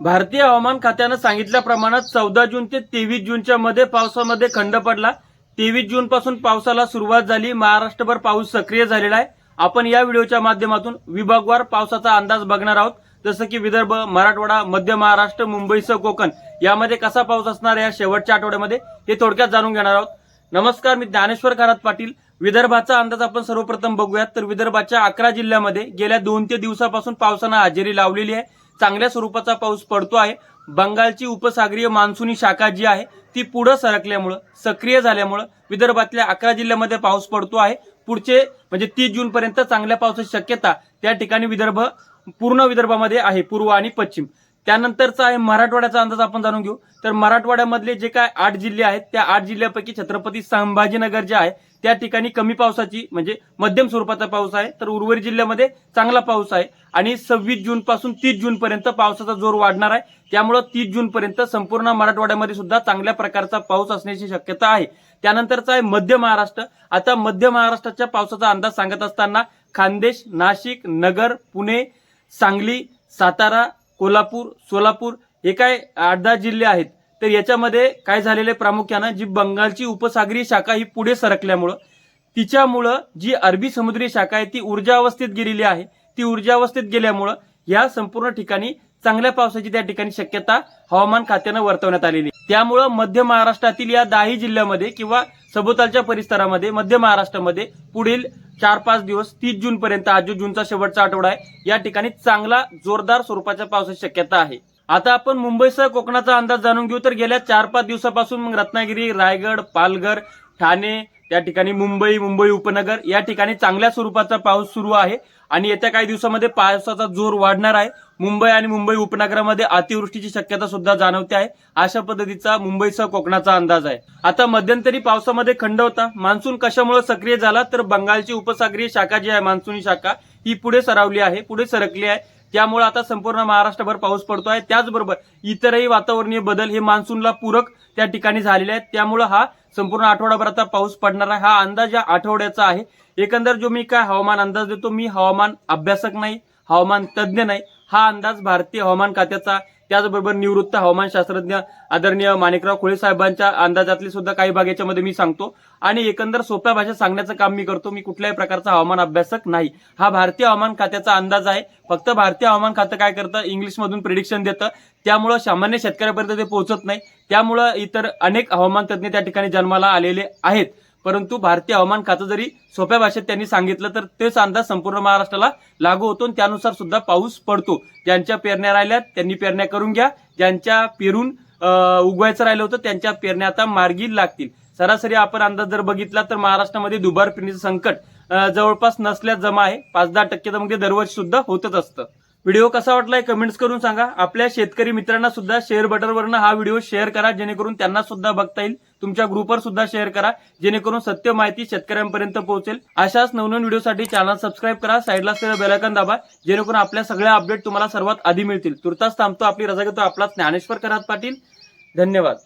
भारतीय हवामान खात्यानं सांगितल्याप्रमाणे चौदा जून ते तेवीस जूनच्या मध्ये पावसामध्ये खंड पडला. तेवीस जून पासून पावसाला सुरुवात झाली. महाराष्ट्रभर पाऊस सक्रिय झालेला आहे. आपण या व्हिडिओच्या माध्यमातून विभागवार पावसाचा अंदाज बघणार आहोत. जसं की विदर्भ मराठवाडा मध्य महाराष्ट्र मुंबईसह कोकण. यामध्ये कसा पाऊस असणार आहे या शेवटच्या आठवड्यामध्ये हे थोडक्यात जाणून घेणार आहोत. नमस्कार मी ज्ञानेश्वर खरात पाटील. विदर्भाचा अंदाज आपण सर्वप्रथम बघूयात. तर विदर्भाच्या अकरा जिल्ह्यामध्ये गेल्या दोन ते दिवसापासून पावसानं हजेरी लावलेली आहे. चांगल्या स्वरूपाचा पाऊस पडतो आहे. बंगालची उपसागरीय मान्सूनी शाखा जी आहे ती पुढं सरकल्यामुळं सक्रिय झाल्यामुळं विदर्भातल्या अकरा जिल्ह्यामध्ये पाऊस पडतो आहे. पुढचे म्हणजे तीस जून पर्यंत चांगल्या पावसाची शक्यता त्या ठिकाणी विदर्भ पूर्ण विदर्भामध्ये आहे पूर्व आणि पश्चिम. त्यानंतरचा आहे मराठवाड्याचा अंदाज आपण जाणून घेऊ. तर मराठवाड्यामधले जे काय आठ जिल्हे आहेत त्या आठ जिल्ह्यापैकी छत्रपती संभाजीनगर जे आहे त्या ठिकाणी कमी पावसाची म्हणजे मध्यम स्वरूपाचा पाऊस आहे तर उर्वरित जिल्ह्यामध्ये चांगला पाऊस आहे. आणि सव्वीस जून पासून तीस जून पर्यंत पावसाचा जोर वाढणार आहे. त्यामुळं तीस जून पर्यंत संपूर्ण मराठवाड्यामध्ये सुद्धा चांगल्या प्रकारचा पाऊस असण्याची शक्यता आहे. त्यानंतरचा आहे मध्य महाराष्ट्र. आता मध्य महाराष्ट्राच्या पावसाचा अंदाज सांगत असताना खानदेश नाशिक नगर पुणे सांगली सातारा कोल्हापूर सोलापूर हे काय आठ दहा जिल्हे आहेत. तर याच्यामध्ये काय झालेलं आहे प्रामुख्यानं जी बंगालची उपसागरीय शाखा ही पुढे सरकल्यामुळं तिच्यामुळं जी अरबी समुद्री शाखा आहे ती ऊर्जा अवस्थेत गेलेली आहे ती ऊर्जा अवस्थेत गेल्यामुळं या संपूर्ण ठिकाणी चांगल्या पावसाची त्या ठिकाणी शक्यता हवामान खात्यानं वर्तवण्यात आलेली आहे. त्यामुळं मध्य महाराष्ट्रातील या दाही जिल्ह्यामध्ये किंवा सभोवतालच्या परिसरामध्ये मध्य महाराष्ट्रामध्ये पुढील चार पाच दिवस तीस जून पर्यंत आज जूनचा शेवटचा आठवडा आहे या ठिकाणी चांगला जोरदार स्वरूपाच्या पावसाची शक्यता आहे आता आपण मुंबईसह कोकणाचा अंदाज जाणून घेऊ. तर गेल्या चार पाच दिवसापासून मग रत्नागिरी रायगड पालघर ठाणे त्या ठिकाणी मुंबई मुंबई उपनगर या ठिकाणी चांगल्या स्वरूपाचा पाऊस सुरू आहे. आणि येत्या काही दिवसामध्ये पावसाचा जोर वाढणार आहे. मुंबई आणि मुंबई उपनगरामध्ये अतिवृष्टीची शक्यता सुद्धा जाणवते आहे. अशा पद्धतीचा मुंबईसह कोकणाचा अंदाज आहे. आता मध्यंतरी पावसामध्ये खंड होता. मान्सून कशामुळे सक्रिय झाला? तर बंगालची उपसागरीय शाखा जी आहे मान्सूनी शाखा ही पुढे सरावली आहे पुढे सरकली आहे. त्यामुळे आता संपूर्ण महाराष्ट्रभर पाऊस पडतो आहे. त्याचबरोबर इतरही वातावरणीय बदल हे मान्सूनला पूरक त्या ठिकाणी झालेले आहेत. त्यामुळे हा संपूर्ण आठवडाभर आता पाऊस पडणार आहे. हा अंदाज या आठवड्याचा आहे. एकंदर जो मी काय हवामान अंदाज देतो मी हवामान अभ्यासक नाही हवामान तज्ज्ञ नाही. हा अंदाज भारतीय हवामान खात्याचा त्याचबरोबर निवृत्त हवामान शास्त्रज्ञ आदरणीय माणिकराव खोळे साहेबांच्या अंदाजातले सुद्धा काही भाग याच्यामध्ये मी सांगतो. आणि एकंदर सोप्या भाषेत सांगण्याचं काम मी करतो. मी कुठल्याही प्रकारचा हवामान अभ्यासक नाही. हा भारतीय हवामान खात्याचा अंदाज आहे. फक्त भारतीय हवामान खातं काय करतं? इंग्लिशमधून प्रिडिक्शन देतं. त्यामुळं सामान्य शेतकऱ्यापर्यंत ते पोहोचत नाही. त्यामुळं इतर अनेक हवामान तज्ज्ञ त्या ठिकाणी जन्माला आलेले आहेत. परंतु भारतीय हवामान खातं जरी सोप्या भाषेत त्यांनी सांगितलं तर तेच अंदाज संपूर्ण महाराष्ट्राला लागू होतो आणि त्यानुसार सुद्धा पाऊस पडतो. ज्यांच्या पेरण्या राहिल्यात त्यांनी पेरण्या करून घ्या. ज्यांच्या पेरून उगवायचं राहिलं होतं त्यांच्या पेरण्या आता मार्गी लागतील. सरासरी आपण अंदाज जर बघितला तर महाराष्ट्रामध्ये दुबार पेरणीचं संकट जवळपास नसल्यास जमा आहे. पाच दहा टक्के तर मग ते दरवर्षी सुद्धा होतच असतं. व्हिडिओ कसा वाटलाय कमेंट्स करून सांगा. आपल्या शेतकरी मित्रांना सुद्धा शेअर बटनवरनं हा व्हिडिओ शेअर करा जेणेकरून त्यांना सुद्धा बघता येईल. तुमच्या ग्रुपवर सुद्धा शेअर करा जेणेकरून सत्य माहिती शेतकऱ्यांपर्यंत पोहोचेल. अशाच नवनवीन व्हिडिओसाठी चॅनल सबस्क्राईब करा साईडला असलेलं बेलायकन दाबा जेणेकरून आपल्या सगळ्या अपडेट तुम्हाला सर्वात आधी मिळतील. तुर्तास थांबतो आपली रजा घेतो आपला ज्ञानेश्वर करात पाटील. धन्यवाद.